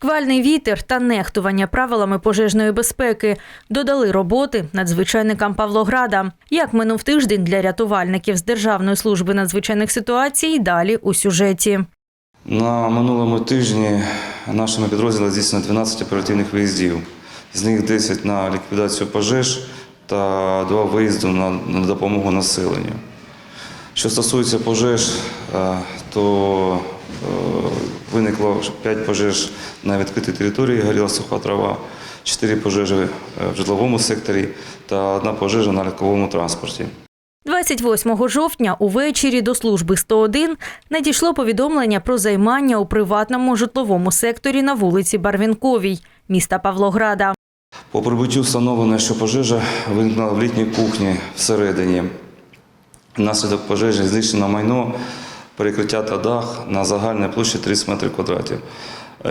Шквальний вітер та нехтування правилами пожежної безпеки додали роботи надзвичайникам Павлограда. Як минув тиждень для рятувальників з Державної служби надзвичайних ситуацій, далі у сюжеті. На минулому тижні нашими підрозділами здійснено 12 оперативних виїздів. З них 10 на ліквідацію пожеж та 2 виїзди на, допомогу населенню. Що стосується пожеж, е, то виникло 5 пожеж на відкритій території, горіла суха трава, 4 пожежі е, в житловому секторі та одна пожежа на легковому транспорті. 28 жовтня увечері до служби 101 надійшло повідомлення про займання у приватному житловому секторі на вулиці Барвінковій міста Павлограда. По прибуттю встановлено, що пожежа виникла в літній кухні всередині. Внаслідок пожежі знищено майно, перекриття та дах на загальній площі 30 метрів квадратів.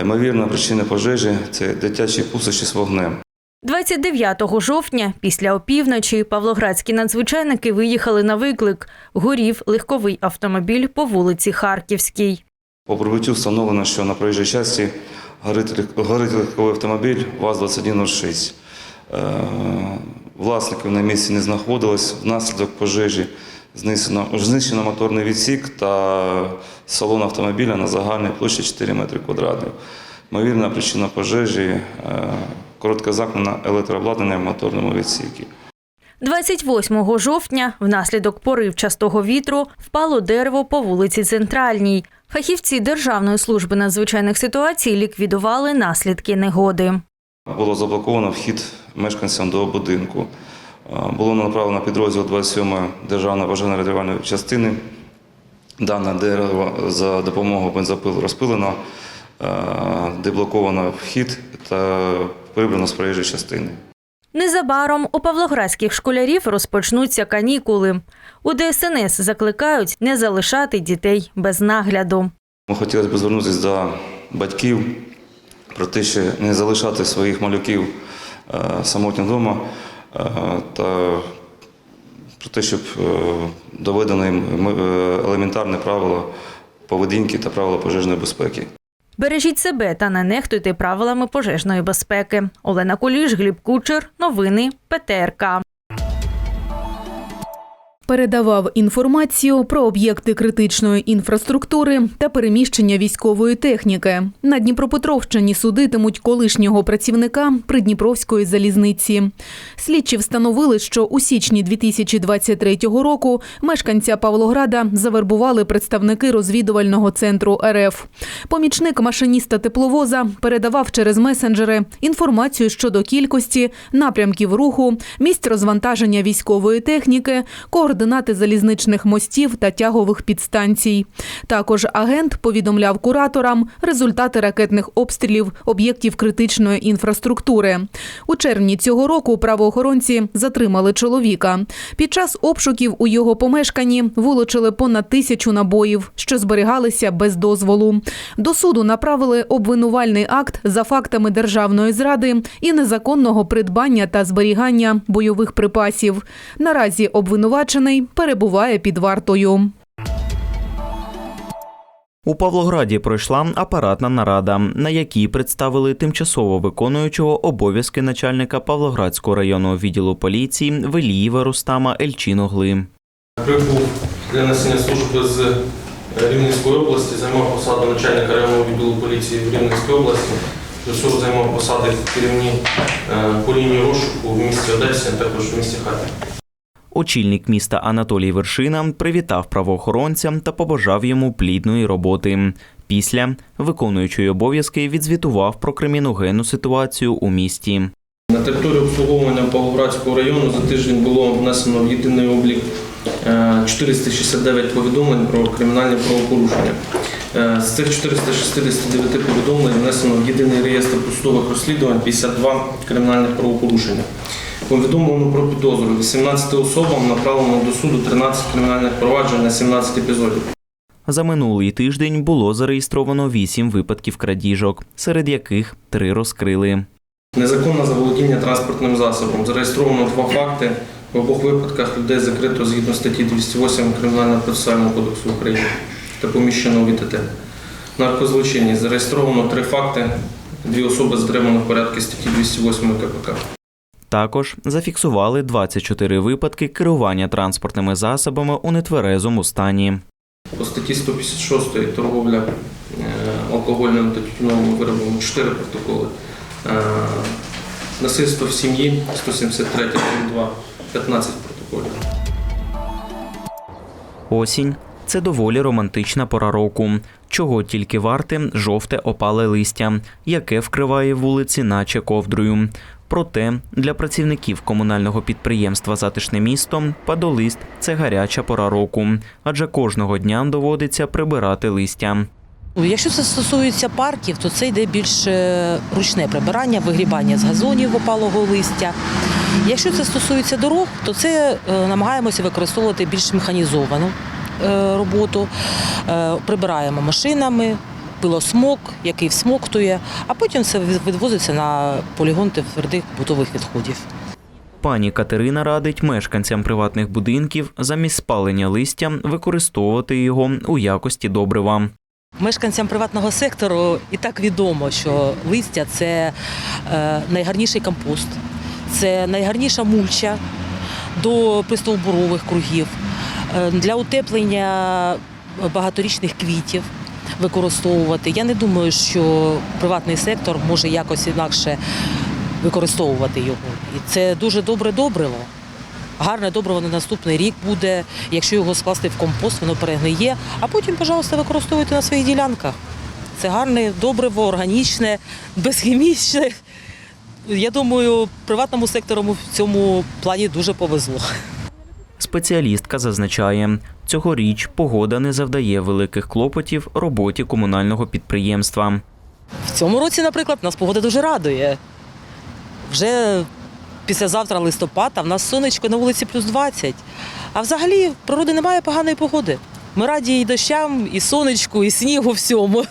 Ймовірна причина пожежі це дитячі пусощі з вогнем. 29 жовтня, після опівночі, павлоградські надзвичайники виїхали на виклик. Горів легковий автомобіль по вулиці Харківській. По прибуттю встановлено, що на проїжджій часті горить легковий автомобіль ВАЗ-2106. Власників на місці не знаходилось. Внаслідок пожежі знесено, знищено моторний відсік та салон автомобіля на загальній площі 4 метри квадратних. Ймовірна причина пожежі е, коротке електрообладнання в моторному відсікі. 28 жовтня, внаслідок поривчастого вітру, впало дерево по вулиці Центральній. Фахівці Державної служби надзвичайних ситуацій ліквідували наслідки негоди. Було заблоковано вхід мешканцям до будинку. Було направлено підрозділ 27-ї державної пожежно-рятувальної частини. Дане дерево за допомогою бензопилу розпилено, деблоковано вхід та прибрано з проїжджої частини. Незабаром у павлоградських школярів розпочнуться канікули. У ДСНС закликають не залишати дітей без нагляду. Ми хотілося б звернутися до батьків про те, що не залишати своїх малюків е, самотньо вдома е, та про те, щоб е, доведено їм елементарне правило поведінки та правила пожежної безпеки. Бережіть себе та не нехтуйте правилами пожежної безпеки. Олена Куліш, Гліб Кучер. Новини ПТРК. Передавав інформацію про об'єкти критичної інфраструктури та переміщення військової техніки. На Дніпропетровщині судитимуть колишнього працівника Придніпровської залізниці. Слідчі встановили, що у січні 2023 року мешканця Павлограда завербували представники розвідувального центру РФ. Помічник машиніста тепловоза передавав через месенджери інформацію щодо кількості, напрямків руху, місць розвантаження військової техніки, координати залізничних мостів та тягових підстанцій. Також агент повідомляв кураторам результати ракетних обстрілів об'єктів критичної інфраструктури. У червні цього року правоохоронці затримали чоловіка. Під час обшуків у його помешканні вилучили понад тисячу набоїв, що зберігалися без дозволу. До суду направили обвинувальний акт за фактами державної зради і незаконного придбання та зберігання бойових припасів. Наразі обвинувачений перебуває під вартою. У Павлограді пройшла апаратна нарада, на якій представили тимчасово виконуючого обов'язки начальника Павлоградського районного відділу поліції Велієва Рустама Ельчиногли. Прибув для несення служби з Рівненської області, займав посаду начальника районного відділу поліції в Рівненській області. До цього займав посади керівні е, по лінії розшуку в місті Одесі, а також в місті Харкові. Очільник міста Анатолій Вершина привітав правоохоронця та побажав йому плідної роботи. Після виконуючий обов'язки відзвітував про криміногенну ситуацію у місті. На території обслуговування Павлоградського району за тиждень було внесено в єдиний облік е, 469 повідомлень про кримінальні правопорушення. Е, З цих 469 повідомлень внесено в єдиний реєстр посудових розслідувань 52 кримінальних правопорушення. Повідомлено про підозру 18 особам направлено до суду 13 кримінальних проваджень на 17 епізодів. За минулий тиждень було зареєстровано вісім випадків крадіжок, серед яких три розкрили. Незаконне заволодіння транспортним засобом. Зареєстровано два факти. В обох випадках людей закрито згідно статті 208 Кримінального процесуального кодексу України та поміщено у ВІТТ. Наркозлочинність. Зареєстровано три факти Дві особи затримано в порядку статті 208 КПК. Також зафіксували 24 випадки керування транспортними засобами у нетверезому стані. По статті 156 торговля е, алкогольними та тютюновими виробами 4 протоколи. Е, Насильство в сім'ї 173 крім 2 15 протоколів. Осінь це доволі романтична пора року, чого тільки варте жовте опале листя, яке вкриває вулиці, наче ковдрою. Проте для працівників комунального підприємства Затишне місто падолист це гаряча пора року, адже кожного дня доводиться прибирати листя. Якщо це стосується парків, то це йде більш е, ручне прибирання, вигрібання з газонів опалого листя. Якщо це стосується дорог, то це е, намагаємося використовувати більш механізовану е, роботу. Прибираємо машинами, пилосмок, який всмоктує, а потім це відвозиться на полігон твердих бутових відходів. Пані Катерина радить мешканцям приватних будинків замість спалення листя використовувати його у якості добрива. Мешканцям приватного сектору і так відомо, що листя це е, найгарніший компост, це найгарніша мульча до пристовбурових кругів, е, для утеплення багаторічних квітів використовувати. Я не думаю, що приватний сектор може якось інакше використовувати його. І це дуже добре добриво. Гарне добриво на наступний рік буде. Якщо його скласти в компост, воно перегниє, а потім, пожалуйста, використовуйте на своїх ділянках. Це гарне добриво, органічне, безхімічне. Я думаю, приватному сектору в цьому плані дуже повезло. Спеціалістка зазначає, цьогоріч погода не завдає великих клопотів роботі комунального підприємства. В цьому році, наприклад, нас погода дуже радує. Вже післязавтра листопад, а в нас сонечко на вулиці плюс 20. А взагалі в природи немає поганої погоди. Ми раді і дощам, і сонечку, і снігу всьому.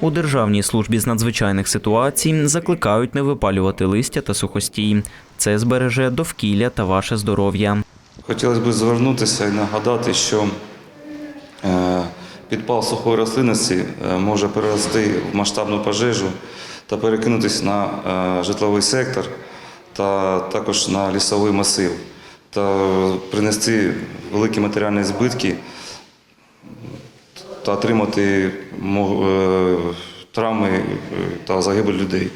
У Державній службі з надзвичайних ситуацій закликають не випалювати листя та сухостій. Це збереже довкілля та ваше здоров'я. Хотілося б звернутися і нагадати, що е, підпал сухої рослинності е, може перерости в масштабну пожежу та перекинутися на е, житловий сектор та також на лісовий масив та принести великі матеріальні збитки та отримати травми та загибель людей.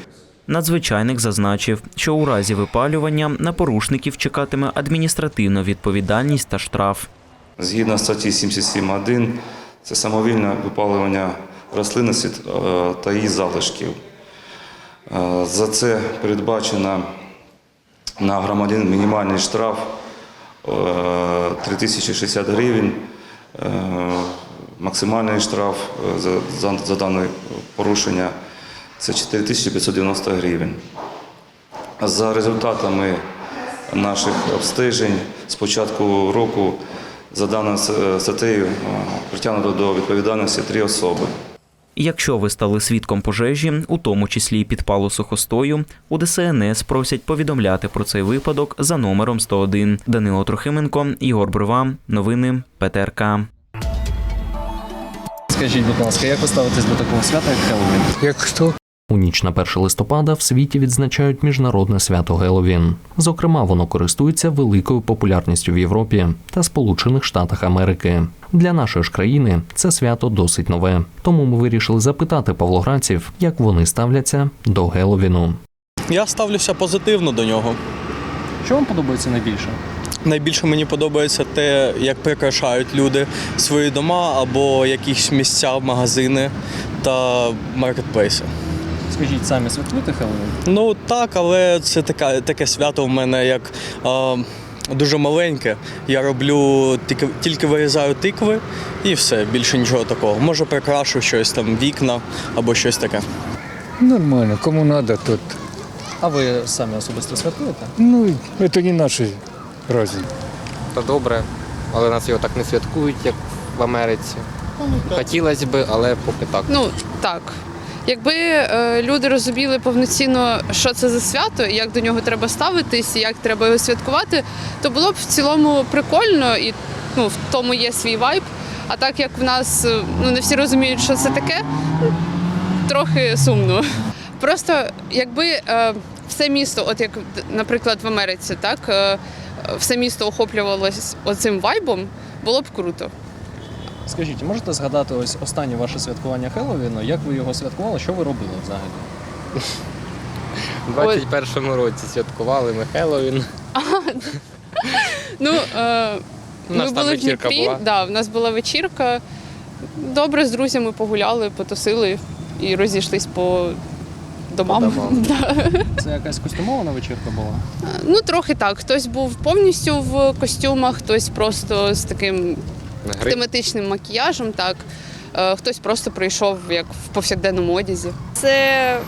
Надзвичайник зазначив, що у разі випалювання на порушників чекатиме адміністративна відповідальність та штраф. Згідно статті 77.1, це самовільне випалювання рослинності е, та її залишків. Е, За це передбачено на громадян мінімальний штраф е, 3060 гривень, е, максимальний штраф за дане порушення це 4590 гривень. За результатами наших обстежень з початку року за даною статтею е, притягнуто до відповідальності три особи. Якщо ви стали свідком пожежі, у тому числі й підпалу сухостою, у ДСНС просять повідомляти про цей випадок за номером 101. Данило Трохименко, Ігор Брива, новини ПТРК. Скажіть, будь ласка, як ви ставитесь до такого свята, як Хеллоуін? Як хто? У ніч на 1 листопада в світі відзначають міжнародне свято Геловін. Зокрема, воно користується великою популярністю в Європі та Сполучених Штатах Америки. Для нашої ж країни це свято досить нове. Тому ми вирішили запитати павлоградців, як вони ставляться до Геловіну. Я ставлюся позитивно до нього. Що вам подобається найбільше? Найбільше мені подобається те, як прикрашають люди свої дома або якісь місця, магазини та маркетплейси. Скажіть, самі святкуєте Хеллоуін? Ну так, але це така, таке свято в мене як а, дуже маленьке. Я роблю тільки, тільки вирізаю тикви і все, більше нічого такого. Може прикрашу щось там, вікна або щось таке. Нормально, кому надо, тот. А ви самі особисто святкуєте? Ну, это не наши праздник. то добре, але нас його так не святкують, як в Америці. Хотілося б, але поки так. Ну так. Якби е, люди розуміли повноцінно, що це за свято, і як до нього треба ставитись, і як треба його святкувати, то було б в цілому прикольно і ну, в тому є свій вайб. А так як в нас е, ну, не всі розуміють, що це таке, трохи сумно. Просто якби е, все місто, от як, наприклад, в Америці, так, все місто охоплювалось оцим вайбом, було б круто. Скажіть, можете згадати ось останнє ваше святкування Хеллоуіну? Як ви його святкували? Що ви робили взагалі? У 21-му році святкували ми Хеллоуін. Ну, е, У нас ми там були в вечірка Дніпрі, була. Да, в нас була вечірка. Добре, з друзями погуляли, потусили і розійшлись по домам. домам. Да. Це якась костюмована вечірка була? Ну, трохи так. Хтось був повністю в костюмах, хтось просто з таким Тематичним макіяжем, так. Е, Хтось просто прийшов як в повсякденному одязі. Це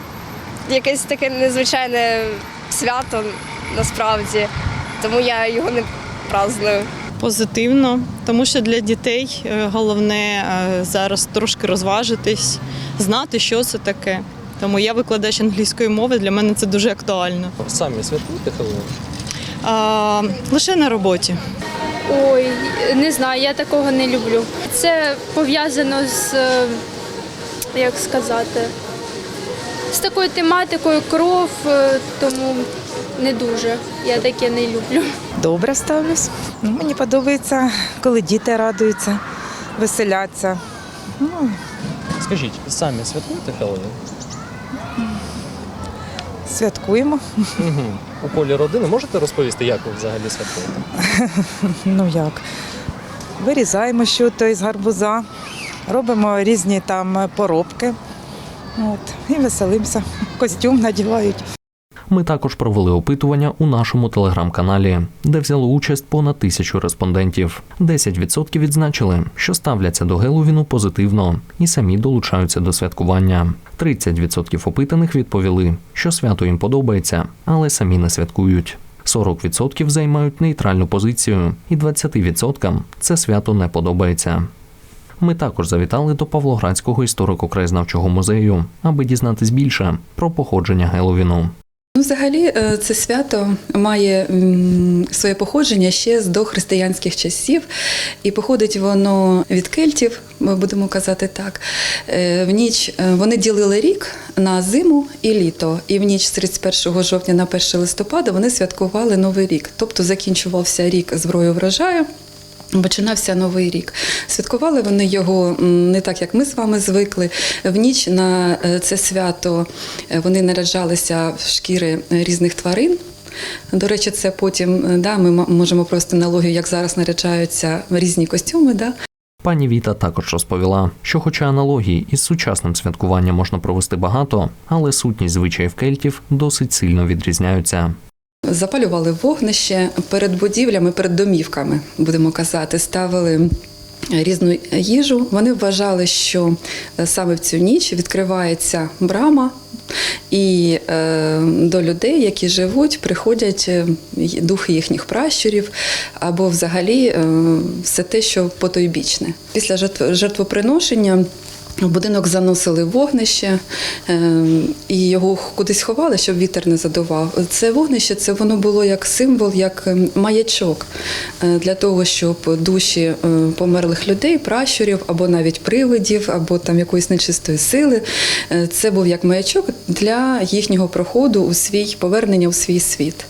якесь таке незвичайне свято насправді, тому я його не праздную. Позитивно, тому що для дітей е, головне е, зараз трошки розважитись, знати, що це таке. Тому я викладач англійської мови, для мене це дуже актуально. Самі святкуєте Хеллоуін? Лише на роботі. Ой, не знаю, я такого не люблю. Це пов'язано з, е, як сказати, з такою тематикою кров, е, тому не дуже. Я таке не люблю. Добре ставлюсь. Ну, мені подобається, коли діти радуються, веселяться. Ну, Скажіть, самі святкуєте Хеллоуін? Святкуємо. Угу. У колі родини можете розповісти, як ви взагалі святкуєте? Ну як? Вирізаємо щось із гарбуза, робимо різні там поробки. От, і веселимося. Костюм надівають. Ми також провели опитування у нашому телеграм-каналі, де взяло участь понад тисячу респондентів. 10% відзначили, що ставляться до Геловіну позитивно і самі долучаються до святкування. 30% опитаних відповіли, що свято їм подобається, але самі не святкують. 40% займають нейтральну позицію, і 20% це свято не подобається. Ми також завітали до Павлоградського історико-краєзнавчого музею, аби дізнатись більше про походження Геловіну. Ну, взагалі, е, це свято має своє походження ще з дохристиянських часів, і походить воно від кельтів, ми будемо казати так. Е, В ніч е, вони ділили рік на зиму і літо, і в ніч з 31 жовтня на 1 листопада вони святкували Новий рік, тобто закінчувався рік зброю врожаю. Починався новий рік. Святкували вони його не так, як ми з вами звикли. В ніч на е, це свято е, вони наряджалися в шкіри е, різних тварин. До речі, це потім да, ми можемо просто аналогію, як зараз наряджаються різні костюми. Да. Пані Віта також розповіла, що, хоча аналогії із сучасним святкуванням можна провести багато, але сутність звичаїв кельтів досить сильно відрізняються. Запалювали вогнище перед будівлями, перед домівками, будемо казати, ставили. Різну їжу вони вважали, що е, саме в цю ніч відкривається брама, і е, до людей, які живуть, приходять е, духи їхніх пращурів або взагалі е, все те, що потойбічне. Після жертв- жертвоприношення в будинок заносили вогнище е, і його кудись ховали, щоб вітер не задував. Це вогнище це воно було як символ, як е, маячок е, для того, щоб душі е, померлих людей, пращурів або навіть привидів, або там якоїсь нечистої сили. е, Це був як маячок для їхнього проходу у свій повернення у свій світ.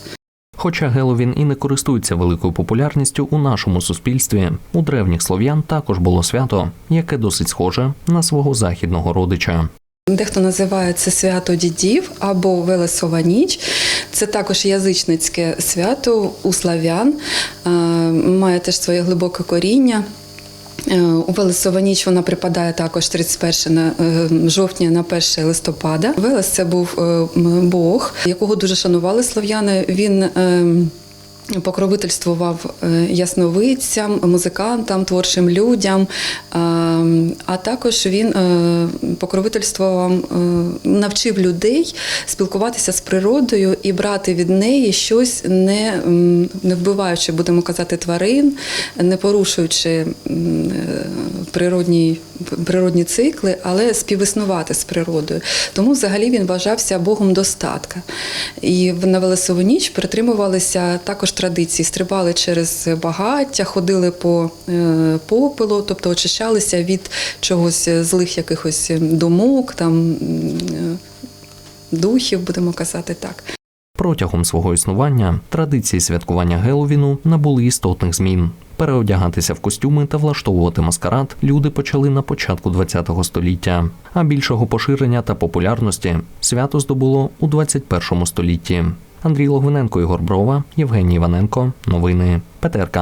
Хоча Геловін і не користується великою популярністю у нашому суспільстві, у древніх слов'ян також було свято, яке досить схоже на свого західного родича. Дехто називає це свято дідів або Велесова ніч. Це також язичницьке свято у славян, е, має теж своє глибоке коріння. Е, У Велесова ніч вона припадає також 31 на, е, жовтня на 1 листопада. Велес це був е, Бог, якого дуже шанували слов'яни. Він е, покровительствував ясновидцям, музикантам, творчим людям, а також він е, е, навчив людей спілкуватися з природою і брати від неї щось, не, не вбиваючи, будемо казати, тварин, не порушуючи природні, природні цикли, але співіснувати з природою. Тому взагалі він вважався Богом достатка. І на Велесову ніч притримувалися також традиції, стрибали через багаття, ходили по е, попелу, тобто очищалися від чогось е, злих якихось думок, там е, духів, будемо казати так. Протягом свого існування традиції святкування Геловіну набули істотних змін. Переодягатися в костюми та влаштовувати маскарад люди почали на початку ХХ століття. А більшого поширення та популярності свято здобуло у 21 столітті. Андрій Логвиненко, Ігор Брова, Євгеній Іваненко. Новини ПТРК.